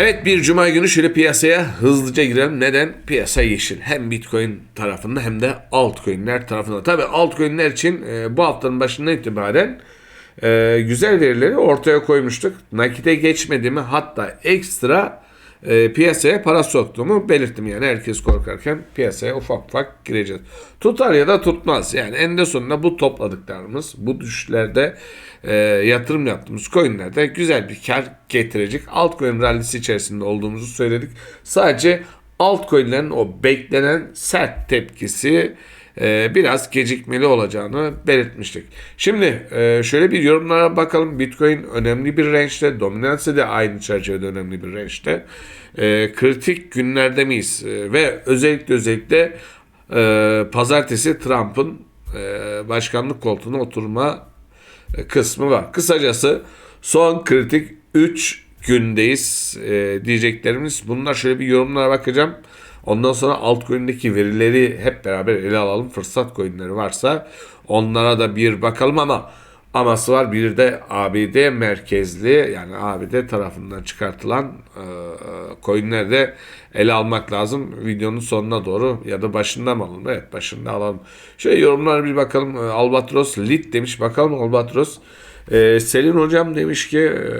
Evet bir cuma günü şöyle piyasaya hızlıca girelim. Neden? Piyasa yeşil. Hem Bitcoin tarafında hem de altcoin'ler tarafında. Tabii altcoin'ler için e, bu haftanın başından itibaren e, güzel verileri ortaya koymuştuk. Nakite geçmediğimi hatta ekstra e, piyasaya para soktuğumu belirttim. Yani herkes korkarken piyasaya ufak ufak gireceğiz. Tutar ya da tutmaz. Yani eninde sonunda bu topladıklarımız bu düşüşlerde e, yatırım yaptığımız coinlerde güzel bir kar getirecek. Altcoin rallisi içerisinde olduğumuzu söyledik. Sadece altcoin'lerin o beklenen sert tepkisi e, biraz gecikmeli olacağını belirtmiştik. Şimdi e, şöyle bir yorumlara bakalım. Bitcoin önemli bir range'de, dominansı da aynı çerçevede önemli bir range'de. E, kritik günlerde miyiz? E, ve özellikle özellikle e, pazartesi Trump'ın e, başkanlık koltuğuna oturma kısmı var. Kısacası son kritik 3 gündeyiz e, diyeceklerimiz. Bunlar şöyle bir yorumlara bakacağım. Ondan sonra altcoin'deki verileri hep beraber ele alalım. Fırsat coin'leri varsa onlara da bir bakalım ama aması var. Bir de ABD merkezli yani ABD tarafından çıkartılan e, coin'leri de ele almak lazım. Videonun sonuna doğru ya da başında mı alalım? Evet başında alalım. Şöyle yorumlara bir bakalım. E, Albatros lit demiş. Bakalım Albatros. Ee, Selin hocam demiş ki e,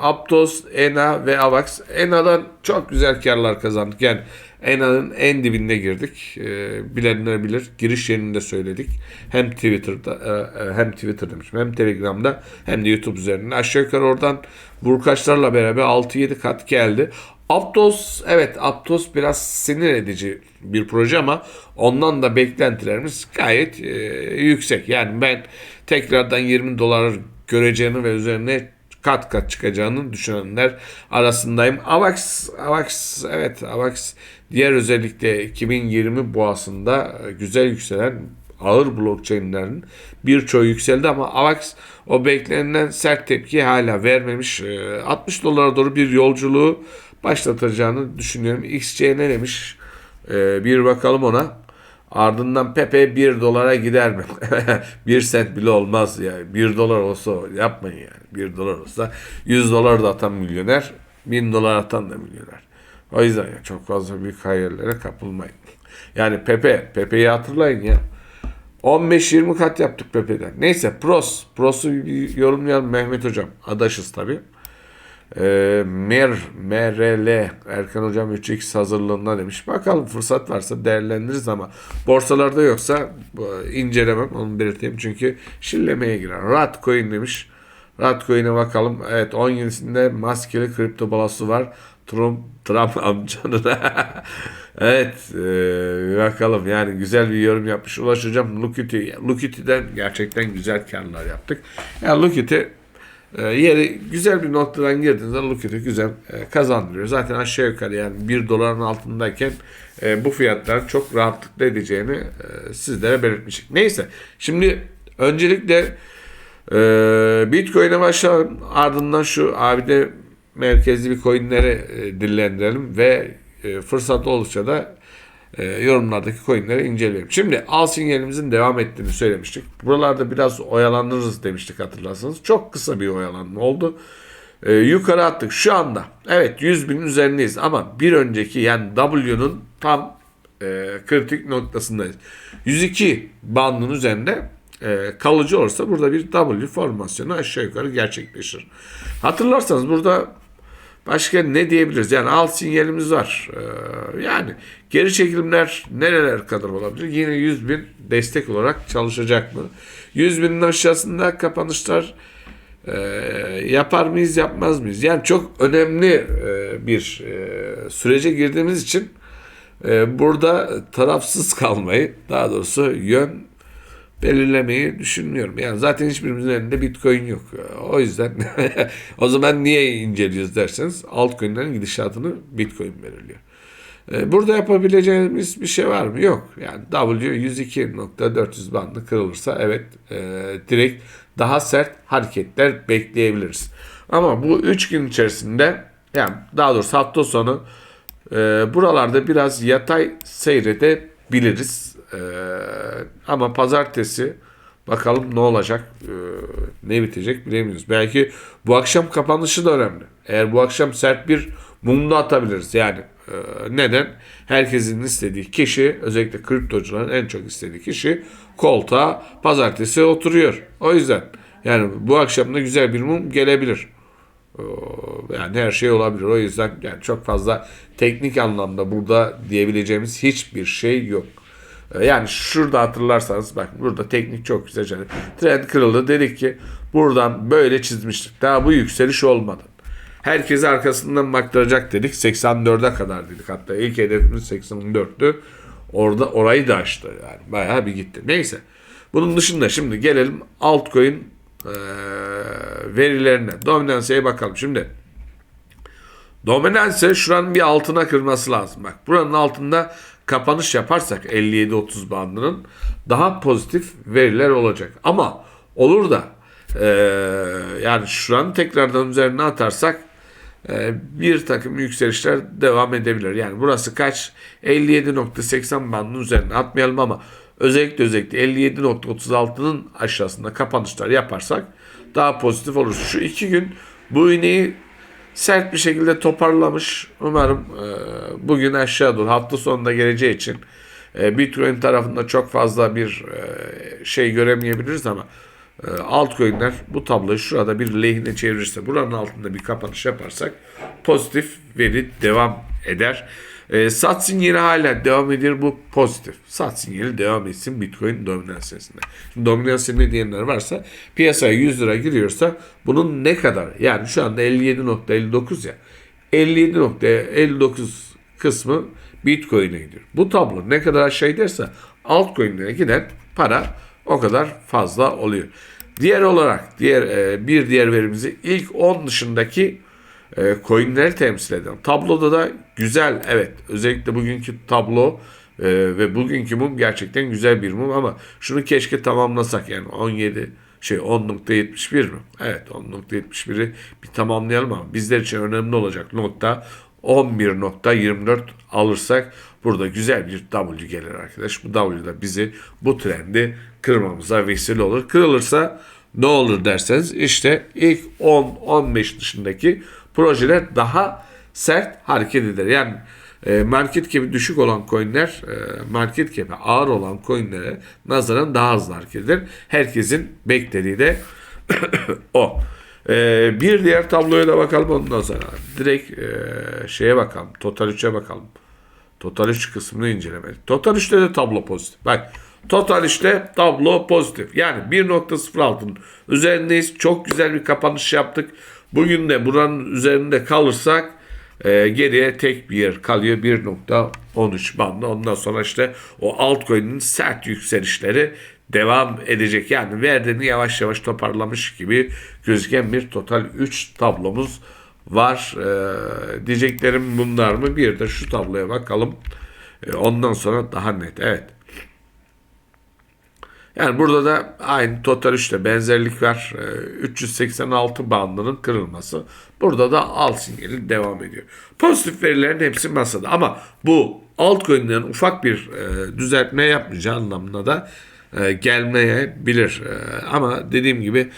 Aptos, Ena ve Avax. Ena'dan çok güzel karlar kazandık. Yani Ena'nın en dibinde girdik. E, bilenler bilir. Giriş yerini de söyledik. Hem Twitter'da e, e, hem Twitter demişim hem Telegram'da hem de YouTube üzerinde. Aşağı yukarı oradan burkaçlarla beraber 6-7 kat geldi. Aptos evet Aptos biraz sinir edici bir proje ama ondan da beklentilerimiz gayet e, yüksek. Yani ben tekrardan 20 dolar göreceğini ve üzerine kat kat çıkacağını düşünenler arasındayım. Avax, Avax evet Avax diğer özellikle 2020 boğasında güzel yükselen ağır blockchain'lerin birçoğu yükseldi ama Avax o beklenen sert tepki hala vermemiş. 60 dolara doğru bir yolculuğu başlatacağını düşünüyorum. XC ne demiş? Ee, bir bakalım ona. Ardından Pepe 1 dolara gider mi? 1 sent bile olmaz yani. 1 dolar olsa yapmayın yani. 1 dolar olsa 100 dolar da atan milyoner, 1000 dolar atan da milyoner. O yüzden ya çok fazla büyük hayallere kapılmayın. Yani Pepe, Pepe'yi hatırlayın ya. 15-20 kat yaptık Pepe'den. Neyse Pros. Pros'u bir yorumlayalım Mehmet Hocam. Adaşız tabii. E, Mer, MRL Erkan Hocam 3x hazırlığında demiş. Bakalım fırsat varsa değerlendiririz ama borsalarda yoksa incelemem onu belirteyim. Çünkü şillemeye girer. Ratcoin demiş. Ratcoin'e bakalım. Evet 17'sinde maskeli kripto balası var. Trump, Trump amcanın. evet e, bakalım yani güzel bir yorum yapmış. Ulaş hocam Lukiti, Lukiti'den gerçekten güzel karlar yaptık. Yani Lukiti e, yeri güzel bir noktadan girdiğinizde Lukit'i güzel e, kazandırıyor. Zaten aşağı yukarı yani 1 doların altındayken e, bu fiyatların çok rahatlıkla edeceğini e, sizlere belirtmiştik. Neyse şimdi öncelikle e, Bitcoin'e başlayalım. Ardından şu ABD merkezli bir coinleri e, dillendirelim ve e, fırsat olursa da e, yorumlardaki coinleri inceleyelim. Şimdi al sinyalimizin devam ettiğini söylemiştik. Buralarda biraz oyalanırız demiştik hatırlarsanız. Çok kısa bir oyalanma oldu. E, yukarı attık şu anda. Evet 100 bin üzerindeyiz ama bir önceki yani W'nun tam e, kritik noktasındayız. 102 bandın üzerinde e, kalıcı olursa burada bir W formasyonu aşağı yukarı gerçekleşir. Hatırlarsanız burada Başka ne diyebiliriz? Yani alt sinyalimiz var. Ee, yani geri çekilimler nereler kadar olabilir? Yine 100 bin destek olarak çalışacak mı? 100 binin aşağısında kapanışlar e, yapar mıyız yapmaz mıyız? Yani çok önemli e, bir e, sürece girdiğimiz için e, burada tarafsız kalmayı daha doğrusu yön belirlemeyi düşünmüyorum. Yani zaten hiçbirimizin elinde Bitcoin yok. O yüzden o zaman niye inceliyoruz derseniz altcoin'lerin gidişatını Bitcoin belirliyor. Ee, burada yapabileceğimiz bir şey var mı? Yok. Yani W 102.400 bandı kırılırsa evet e, direkt daha sert hareketler bekleyebiliriz. Ama bu 3 gün içerisinde yani daha doğrusu hafta sonu e, buralarda biraz yatay seyredebiliriz. Ee, ama pazartesi Bakalım ne olacak, e, ne bitecek bilemiyoruz. Belki bu akşam kapanışı da önemli. Eğer bu akşam sert bir mum da atabiliriz. Yani e, neden? Herkesin istediği kişi, özellikle kriptocuların en çok istediği kişi koltuğa pazartesi oturuyor. O yüzden yani bu akşam da güzel bir mum gelebilir. Ee, Yani her şey olabilir. O yüzden yani çok fazla teknik anlamda burada diyebileceğimiz hiçbir şey yok. Ee, Yani şurada hatırlarsanız bak burada teknik çok güzel. Yani trend kırıldı. Dedik ki buradan böyle çizmiştik. Daha bu yükseliş olmadı. Herkes arkasından baktıracak dedik. 84'e kadar dedik. Hatta ilk hedefimiz 84'tü. Orada orayı da aştı. Yani bayağı bir gitti. Neyse. Bunun dışında şimdi gelelim altcoin eee, verilerine. Dominansiyeye bakalım. Şimdi Dominanse şuranın bir altına kırması lazım. Bak buranın altında kapanış yaparsak 57-30 bandının daha pozitif veriler olacak. Ama olur da eee, yani şuranın tekrardan üzerine atarsak eee, bir takım yükselişler devam edebilir. Yani burası kaç? 57.80 bandının üzerine atmayalım ama özellikle özellikle 57.36'nın aşağısında kapanışlar yaparsak daha pozitif olur. Şu iki gün bu iğneyi sert bir şekilde toparlamış. Umarım e, bugün aşağı doğru hafta sonunda geleceği için e, Bitcoin tarafında çok fazla bir e, şey göremeyebiliriz ama e, altcoin'ler bu tabloyu şurada bir lehine çevirirse buranın altında bir kapanış yaparsak pozitif veri devam eder. E, sat sinyali hala devam ediyor bu pozitif. Sat sinyali devam etsin Bitcoin dominansiyasında. Şimdi dominasyon ne diyenler varsa piyasaya 100 lira giriyorsa bunun ne kadar yani şu anda 57.59 ya 57.59 kısmı Bitcoin'e gidiyor. Bu tablo ne kadar aşağı giderse altcoin'lere giden para o kadar fazla oluyor. Diğer olarak diğer e, bir diğer verimizi ilk 10 dışındaki e, coinleri temsil eden. Tabloda da güzel evet özellikle bugünkü tablo e, ve bugünkü mum gerçekten güzel bir mum ama şunu keşke tamamlasak yani 17 şey 10.71 mi? Evet 10.71'i bir tamamlayalım ama bizler için önemli olacak nokta 11.24 alırsak burada güzel bir W gelir arkadaş. Bu W da bizi bu trendi kırmamıza vesile olur. Kırılırsa ne olur derseniz işte ilk 10-15 dışındaki projeler daha sert hareket eder. Yani e, market cap'i düşük olan coinler e, market cap'i ağır olan coinlere nazaran daha hızlı hareket eder. Herkesin beklediği de o. E, bir diğer tabloya da bakalım ondan sonra. Direkt e, şeye bakalım. Total 3'e bakalım. Total 3 kısmını incelemedik. Total 3'te de tablo pozitif. Bak Total 3'te tablo pozitif. Yani 1.06'nın üzerindeyiz. Çok güzel bir kapanış yaptık. Bugün de buranın üzerinde kalırsak e, geriye tek bir yer kalıyor 1.13 bandı. Ondan sonra işte o altcoin'in sert yükselişleri devam edecek. Yani verdiğini yavaş yavaş toparlamış gibi gözüken bir total 3 tablomuz var. E, diyeceklerim bunlar mı? Bir de şu tabloya bakalım. E, ondan sonra daha net. Evet. Yani burada da aynı Total 3'te benzerlik var. Ee, 386 bandının kırılması. Burada da alt sinyali devam ediyor. Pozitif verilerin hepsi masada ama bu altcoin'lerin ufak bir e, düzeltme yapmayacağı anlamına da e, gelmeyebilir. E, ama dediğim gibi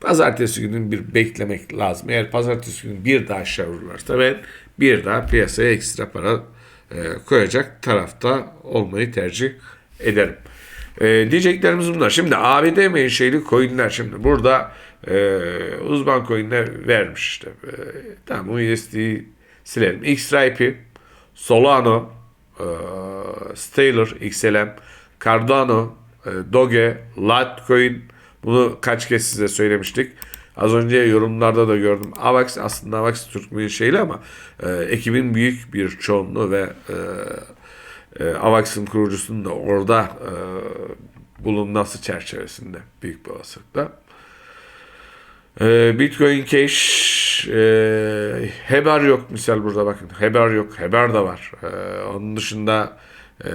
pazartesi günün bir beklemek lazım. Eğer pazartesi günü bir daha aşağı vururlarsa ben bir daha piyasaya ekstra para koyacak tarafta olmayı tercih ederim. E, diyeceklerimiz bunlar. Şimdi ABD menşeli coinler şimdi burada e, uzman coinler vermiş işte. E, tamam USD'yi silelim. X-Stripe, Solano, e, Stellar, XLM, Cardano, e, Doge, Litecoin bunu kaç kez size söylemiştik. Az önce yorumlarda da gördüm. Avax aslında Avax Türk menşeli ama e, ekibin büyük bir çoğunluğu ve e, e, Avax'ın kurucusunun da orada e, bulunması çerçevesinde büyük bir olasılıkla. E, Bitcoin Cash e, Heber yok misal burada bakın. Heber yok. Heber de var. E, onun dışında e,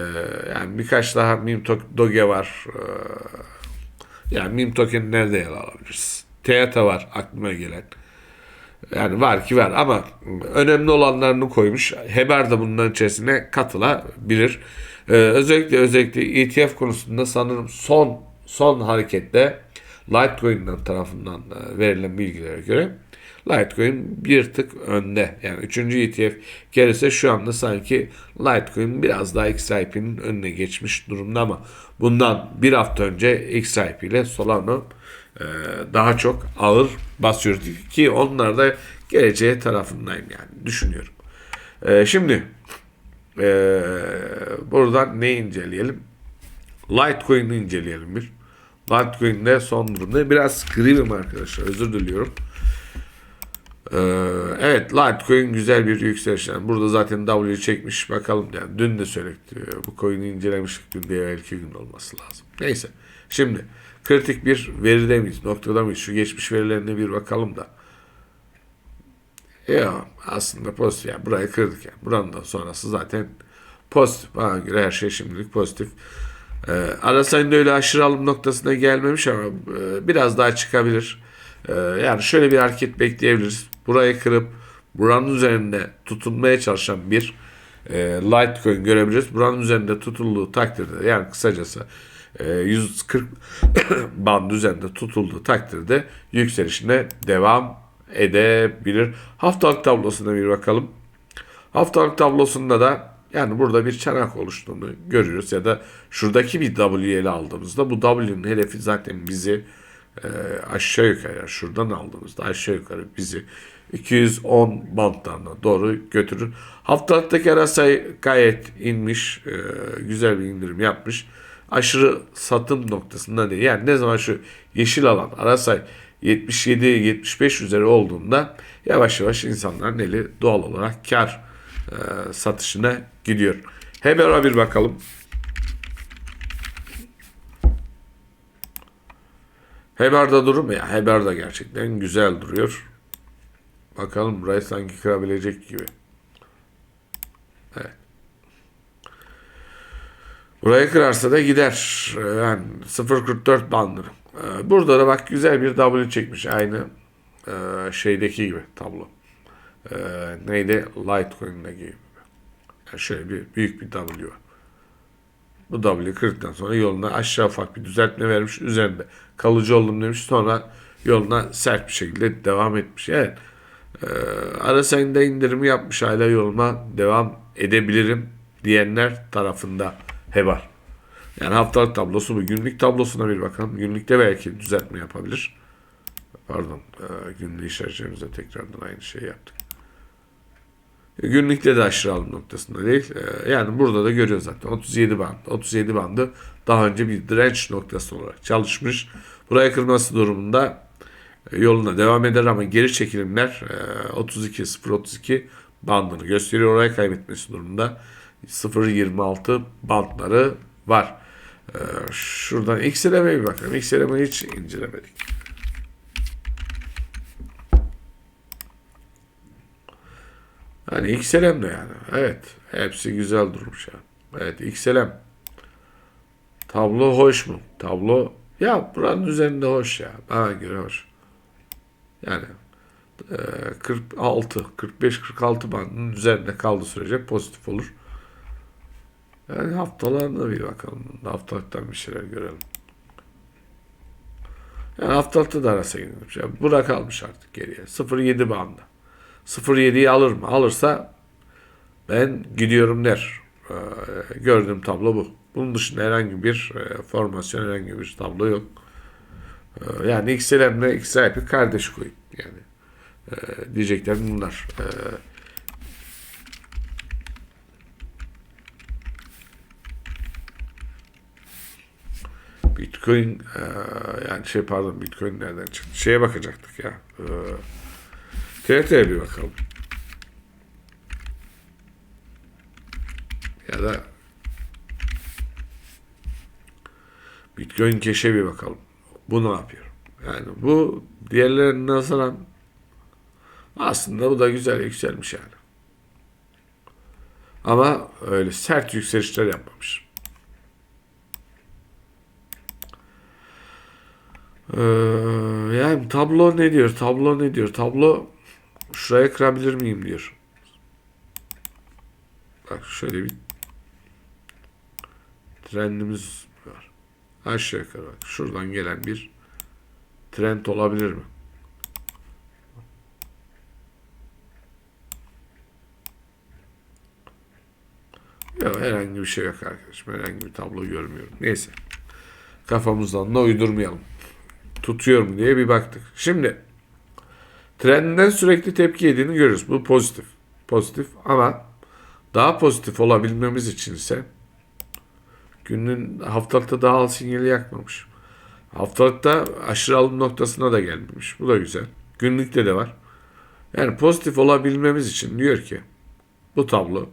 yani birkaç daha meme doge var. E, yani meme token nerede yer alabiliriz? Teata var aklıma gelen. Yani var ki var ama önemli olanlarını koymuş. Heber de bunların içerisine katılabilir. Ee, özellikle özellikle ETF konusunda sanırım son son harekette Litecoin'den tarafından e, verilen bilgilere göre Litecoin bir tık önde. Yani üçüncü ETF gerisi şu anda sanki Litecoin biraz daha XRP'nin önüne geçmiş durumda ama bundan bir hafta önce XRP ile Solano e, daha çok ağır basıyor ki onlar da geleceğe tarafındayım yani düşünüyorum. E, şimdi e, buradan ne inceleyelim? Litecoin'i inceleyelim bir. Litecoin'de son durumda biraz gribim arkadaşlar özür diliyorum. Ee, evet Litecoin güzel bir yükseliş. Yani burada zaten W çekmiş. Bakalım yani dün de söyledik. Bu coin'i incelemiştik. Dün de belki gün olması lazım. Neyse. Şimdi kritik bir veride miyiz? Noktada mıyız? Şu geçmiş verilerine bir bakalım da. Ya aslında pozitif. Yani burayı kırdık yani. Buranın da sonrası zaten pozitif. Bana göre her şey şimdilik pozitif. Ee, Arasay'ın öyle aşırı alım noktasına gelmemiş ama e, biraz daha çıkabilir. Ee, yani şöyle bir hareket bekleyebiliriz. Burayı kırıp buranın üzerinde tutunmaya çalışan bir e, Litecoin görebiliriz. Buranın üzerinde tutulduğu takdirde yani kısacası e, 140 band üzerinde tutulduğu takdirde yükselişine devam edebilir. Haftalık tablosuna bir bakalım. Haftalık tablosunda da yani burada bir çanak oluştuğunu görüyoruz ya da şuradaki bir W'yi ele aldığımızda bu W'nin hedefi zaten bizi e, aşağı yukarı şuradan aldığımızda aşağı yukarı bizi 210 bantlarına doğru götürür. Haftalıktaki arasay gayet inmiş. e, güzel bir indirim yapmış. Aşırı satım noktasında değil. Yani ne zaman şu yeşil alan arasay 77-75 üzeri olduğunda yavaş yavaş insanların eli doğal olarak kar e, satışına gidiyor. Heber'a bir bakalım. Heber'da durum ya. Heber da gerçekten güzel duruyor. Bakalım burayı sanki kırabilecek gibi. Evet. Burayı kırarsa da gider. Ee, Yani 0.44 bandır. Ee, Burada da bak güzel bir W çekmiş. Aynı e, şeydeki gibi tablo. Ee, neydi? Litecoin'deki gibi. Yani şöyle bir büyük bir W var. Bu W'yi kırdıktan sonra yoluna aşağı ufak bir düzeltme vermiş. Üzerinde kalıcı oldum demiş. Sonra yoluna sert bir şekilde devam etmiş. Evet. Ee, Arasay'ında indirimi yapmış. Hala yoluma devam edebilirim diyenler tarafında hebar. Yani haftalık tablosu bu. Günlük tablosuna bir bakalım. Günlükte belki düzeltme yapabilir. Pardon. E, günlüğü işaretlerimizde tekrardan aynı şeyi yaptık. Günlükte de aşırı alım noktasında değil. Ee, Yani burada da görüyoruz zaten 37 band. 37 bandı daha önce bir direnç noktası olarak çalışmış. Buraya kırması durumunda e, yoluna devam eder ama geri çekilimler e, 32 032 bandını gösteriyor. Oraya kaybetmesi durumunda 0.26 bandları var. Ee, Şuradan XLM'ye bir bakalım. XLM'yi hiç incelemedik. Yani XLM de yani. Evet. Hepsi güzel durmuş ya. Evet XLM. Tablo hoş mu? Tablo ya buranın üzerinde hoş ya. Bana göre hoş. Yani e, 46, 45, 46 bandının üzerinde kaldığı sürece pozitif olur. Yani haftalarına bir bakalım. Haftalıktan bir şeyler görelim. Yani haftalıkta da arasa gidiyor. Yani bura kalmış artık geriye. 0.7 bandı. 0.7'yi alır mı? Alırsa ben gidiyorum der. Ee, gördüğüm tablo bu. Bunun dışında herhangi bir e, formasyon, herhangi bir tablo yok. Ee, yani XLM ile XRP kardeş koyun. Yani e, diyeceklerim bunlar. E, Bitcoin e, yani şey pardon Bitcoin nereden çıktı? Şeye bakacaktık ya. E, TRT'ye bir bakalım. Ya da Bitcoin Cash'e bir bakalım. Bu ne yapıyor? Yani bu diğerlerine nazaran aslında bu da güzel yükselmiş yani. Ama öyle sert yükselişler yapmamış. Ee, yani tablo ne diyor? Tablo ne diyor? Tablo şuraya kırabilir miyim diyor. Bak şöyle bir trendimiz var. Aşağı yukarı bak. Şuradan gelen bir trend olabilir mi? Yok herhangi bir şey yok arkadaşım. Herhangi bir tablo görmüyorum. Neyse. Kafamızdan da uydurmayalım. Tutuyor mu diye bir baktık. Şimdi trendinden sürekli tepki yediğini görüyoruz. Bu pozitif. Pozitif ama daha pozitif olabilmemiz için ise günün haftalıkta daha al sinyali yakmamış. Haftalıkta aşırı alım noktasına da gelmemiş. Bu da güzel. Günlükte de var. Yani pozitif olabilmemiz için diyor ki bu tablo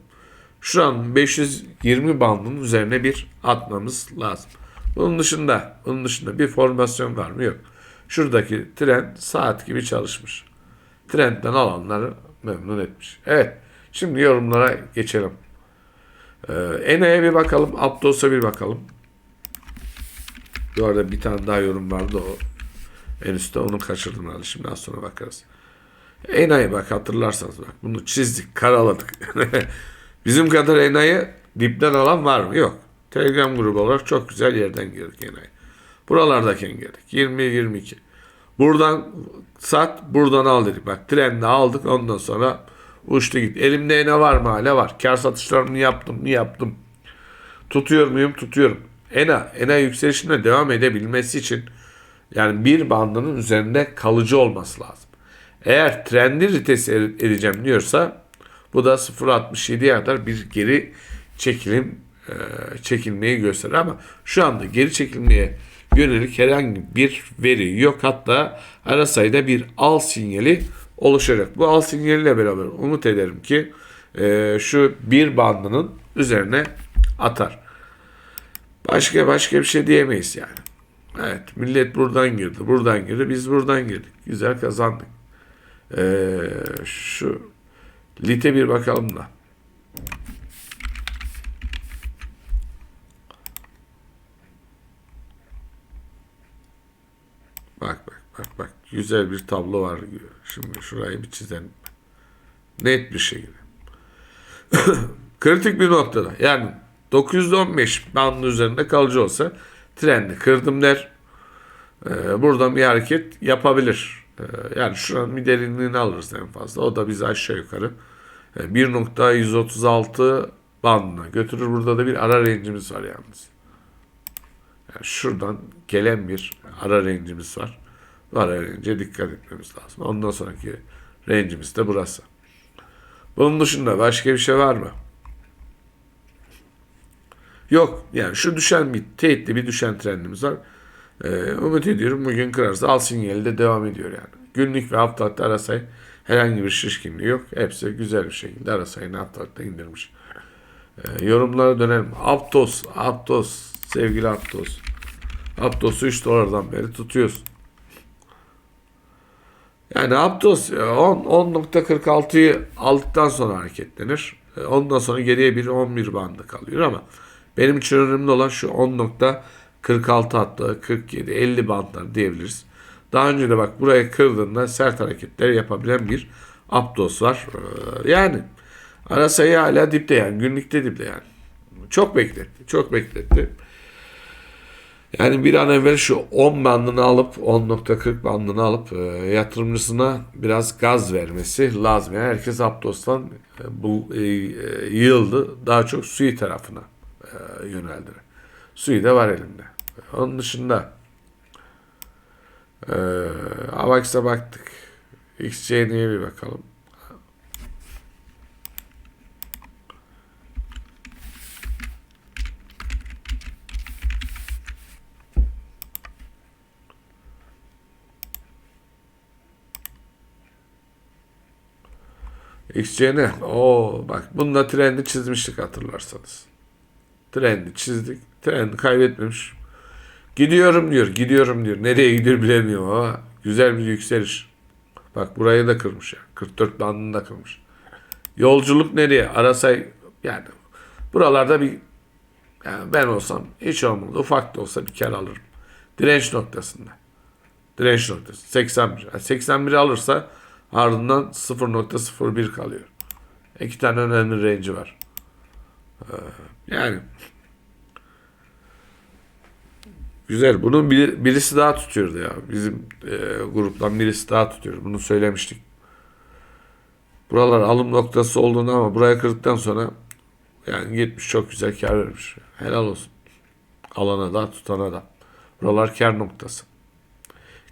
şu an 520 bandının üzerine bir atmamız lazım. Bunun dışında, bunun dışında bir formasyon var mı? Yok. Şuradaki trend saat gibi çalışmış. Trendden alanları memnun etmiş. Evet. Şimdi yorumlara geçelim. Ee, Ene'ye bir bakalım. Aptos'a bir bakalım. Bu arada bir tane daha yorum vardı o. En üstte onu kaçırdım herhalde. Şimdi az sonra bakarız. Ena'ya bak hatırlarsanız bak. Bunu çizdik, karaladık. Bizim kadar Ena'yı dipten alan var mı? Yok. Telegram grubu olarak çok güzel yerden girdik Ena'ya. Buralardayken girdik. 20-22. Buradan sat, buradan al dedik. Bak trende aldık ondan sonra uçtu git. Elimde Ena var mı hala var. Kar satışlarını yaptım mı yaptım. Tutuyor muyum? Tutuyorum. Ena, Ena yükselişine devam edebilmesi için yani bir bandının üzerinde kalıcı olması lazım. Eğer trendi rites edeceğim diyorsa bu da 0.67'ye kadar bir geri çekilim e, çekilmeyi gösterir ama şu anda geri çekilmeye yönelik herhangi bir veri yok. Hatta ara sayıda bir al sinyali oluşacak. Bu al sinyaliyle beraber umut ederim ki e, şu bir bandının üzerine atar. Başka başka bir şey diyemeyiz yani. Evet millet buradan girdi, buradan girdi, biz buradan girdik. Güzel kazandık. Ee, şu lite bir bakalım da. Bak bak bak bak. Güzel bir tablo var. Şimdi şurayı bir çizelim. Net bir şekilde. Kritik bir noktada. Yani 915 bandın üzerinde kalıcı olsa trendi kırdım der. Ee, buradan bir hareket yapabilir. Ee, yani şuranın bir derinliğini alırız en fazla. O da bizi aşağı yukarı e, 1.136 bandına götürür. Burada da bir ara rencimiz var yalnız. Yani şuradan gelen bir ara rencimiz var. Bu ara rence dikkat etmemiz lazım. Ondan sonraki rencimiz de burası. Bunun dışında başka bir şey var mı? Yok yani şu düşen bir teyitli bir düşen trendimiz var. Ee, umut ediyorum bugün kırarsa al sinyali de devam ediyor yani. Günlük ve haftalıkta ara sayı herhangi bir şişkinliği yok. Hepsi güzel bir şekilde ara sayını haftalıkta indirmiş. Ee, yorumlara dönelim. Aptos, Aptos, sevgili Aptos. Aptos'u 3 dolardan beri tutuyorsun. Yani Aptos 10 10.46'yı aldıktan sonra hareketlenir. E, Ondan sonra geriye bir 11 bandı kalıyor ama benim için önemli olan şu 10.46 hatta 47 50 bandlar diyebiliriz. Daha önce de bak buraya kırdığında sert hareketler yapabilen bir Aptos var. Ee, Yani ara sayı hala dipte yani günlükte dipte yani. Çok bekletti. Çok bekletti. Yani bir an evvel şu 10 bandını alıp 10.40 bandını alıp e, yatırımcısına biraz gaz vermesi lazım. Yani herkes Aptos'tan e, bu e, e, yıldı. Daha çok Sui tarafına e, yöneldi. Sui de var elinde. Onun dışında e, Avax'a baktık. XCN'ye bir bakalım. XCN. Oo bak bunda trendi çizmiştik hatırlarsanız. Trendi çizdik. Trendi kaybetmemiş. Gidiyorum diyor. Gidiyorum diyor. Nereye gidiyor bilemiyorum ama güzel bir yükseliş. Bak burayı da kırmış ya. 44 bandını da kırmış. Yolculuk nereye? Arasay yani buralarda bir yani ben olsam hiç olmadı. Ufak da olsa bir kere alırım. Direnç noktasında. Direnç noktası. 81. Yani 81 alırsa ardından 0.01 kalıyor. İki tane önemli range'i var. Ee, yani Güzel. Bunun bir, birisi daha tutuyordu ya. Bizim e, gruptan birisi daha tutuyor. Bunu söylemiştik. Buralar alım noktası olduğunu ama buraya kırdıktan sonra yani gitmiş çok güzel kar vermiş. Helal olsun. Alana da tutana da. Buralar kar noktası.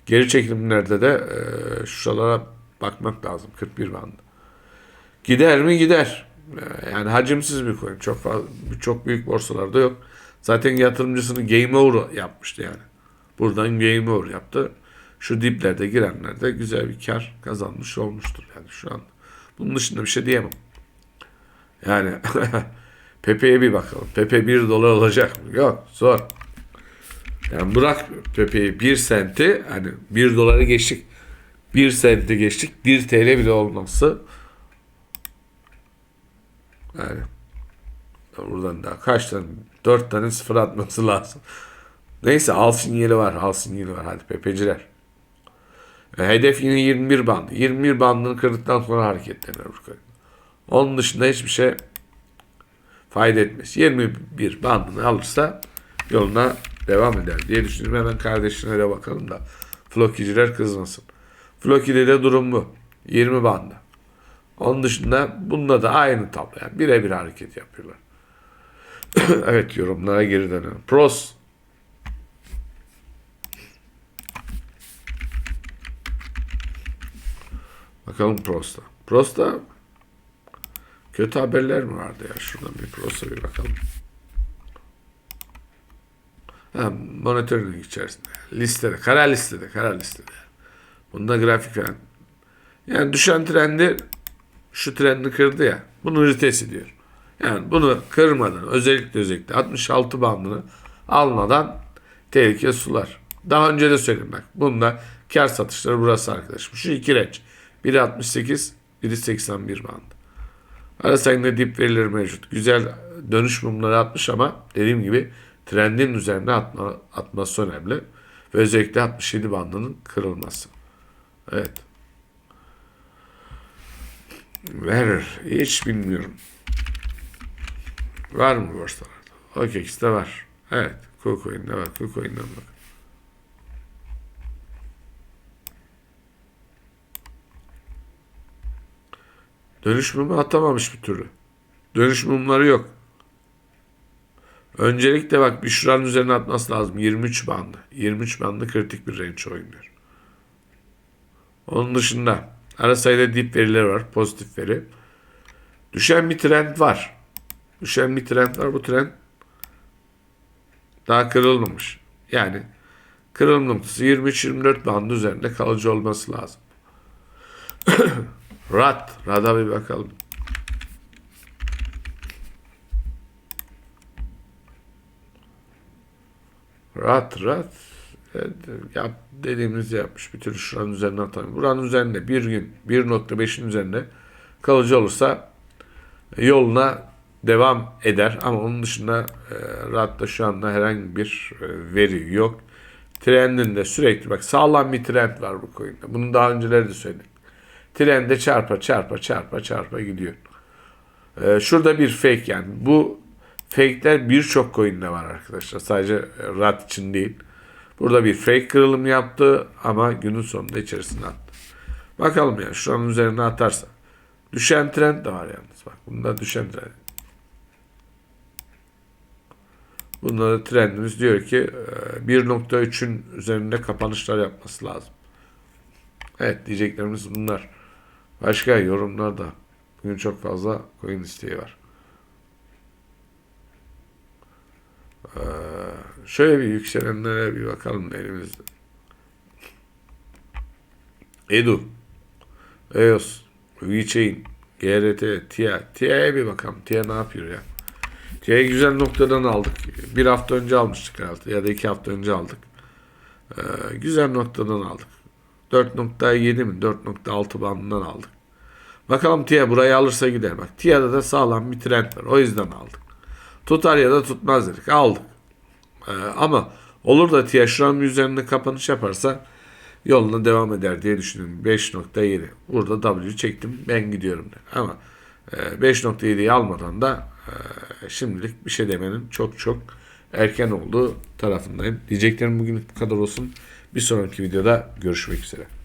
Geri çekilimlerde de e, şuralara bakmak lazım. 41 bandı. Gider mi gider. E, yani hacimsiz bir coin. Çok fazla, çok büyük borsalarda yok. Zaten yatırımcısını game over yapmıştı yani. Buradan game over yaptı. Şu diplerde girenler de güzel bir kar kazanmış olmuştur yani şu an. Bunun dışında bir şey diyemem. Yani Pepe'ye bir bakalım. Pepe 1 dolar olacak mı? Yok zor. Yani bırak Pepe'yi 1 senti hani 1 doları geçtik. 1 senti geçtik. 1 TL bile olması yani buradan daha kaç tane 4 tane sıfır atması lazım. Neyse al sinyali var. Al sinyali var. Hadi Pepeciler. Hedef yine 21 bandı. 21 bandını kırdıktan sonra hareketlenir. Onun dışında hiçbir şey fayda etmez. 21 bandını alırsa yoluna devam eder diye düşünüyorum. Hemen kardeşine de bakalım da Flokiciler kızmasın. Floki'de de durum bu. 20 bandı. Onun dışında bunda da aynı tablo. Yani birebir hareket yapıyorlar. evet yorumlara geri dönelim. Pros Bakalım Prost'a. Prost'a kötü haberler mi vardı ya? Şuradan bir Prost'a bir bakalım. Ha, monitörün içerisinde. Listede. Kara listede. Kara listede. Bunda grafik falan. Yani düşen trendi şu trendi kırdı ya. Bunu rites ediyor. Yani bunu kırmadan özellikle özellikle 66 bandını almadan tehlike sular. Daha önce de söyledim bak. Bunda kar satışları burası arkadaşım. Şu iki reç. Biri 68, biri 81 band. Arasında dip verileri mevcut. Güzel dönüş mumları atmış ama dediğim gibi trendin üzerine atma, atması önemli. Ve özellikle 67 bandının kırılması. Evet. Verir. Hiç bilmiyorum. Var mı borsalarda? OKEX'te var. Evet. KuCoin'de var. KuCoin'den bak. Dönüş mumu atamamış bir türlü. Dönüş mumları yok. Öncelikle bak bir şuranın üzerine atması lazım. 23 bandı. 23 bandı kritik bir range oynuyor. Onun dışında ara sayıda dip verileri var. Pozitif veri. Düşen bir trend var. Düşen bir trend var. Bu trend daha kırılmamış. Yani kırılma noktası 23-24 bandı üzerinde kalıcı olması lazım. Rad. Rad'a bir bakalım. Rad, rad. Evet, yap, dediğimizi yapmış. Bir türlü şuranın üzerine atalım. Buranın üzerinde bir gün 1.5'in üzerinde kalıcı olursa yoluna devam eder. Ama onun dışında e, Rad'da şu anda herhangi bir e, veri yok. Trendinde sürekli bak sağlam bir trend var bu coin'de. Bunu daha önceleri de söyledik. Trende çarpa çarpa çarpa çarpa gidiyor. Ee, şurada bir fake yani. Bu fake'ler birçok coin'de var arkadaşlar. Sadece RAT için değil. Burada bir fake kırılım yaptı ama günün sonunda içerisine attı. Bakalım yani şu an üzerine atarsa. Düşen trend de var yalnız. Bak bunda düşen trend. Bunda da trendimiz diyor ki 1.3'ün üzerinde kapanışlar yapması lazım. Evet diyeceklerimiz bunlar. Başka yorumlarda bugün çok fazla coin isteği var. Ee, şöyle bir yükselenlere bir bakalım elimizde. Edu, EOS, VeChain, GRT, TIA. TIA'ya bir bakalım. TIA ne yapıyor ya? TIA'yı güzel noktadan aldık. Bir hafta önce almıştık herhalde ya da iki hafta önce aldık. Ee, güzel noktadan aldık. 4.7 mi 4.6 bandından aldık. Bakalım TIA burayı alırsa gider. Bak TIA'da da sağlam bir trend var. O yüzden aldık. Tutar ya da tutmaz dedik. Aldık. Ee, ama olur da TIA şuranın üzerinde kapanış yaparsa yoluna devam eder diye düşünüyorum. 5.7. Burada W çektim. Ben gidiyorum. Dedi. Ama e, 5.7'yi almadan da e, şimdilik bir şey demenin çok çok erken olduğu tarafındayım. Diyeceklerim bugün bu kadar olsun. Bir sonraki videoda görüşmek üzere.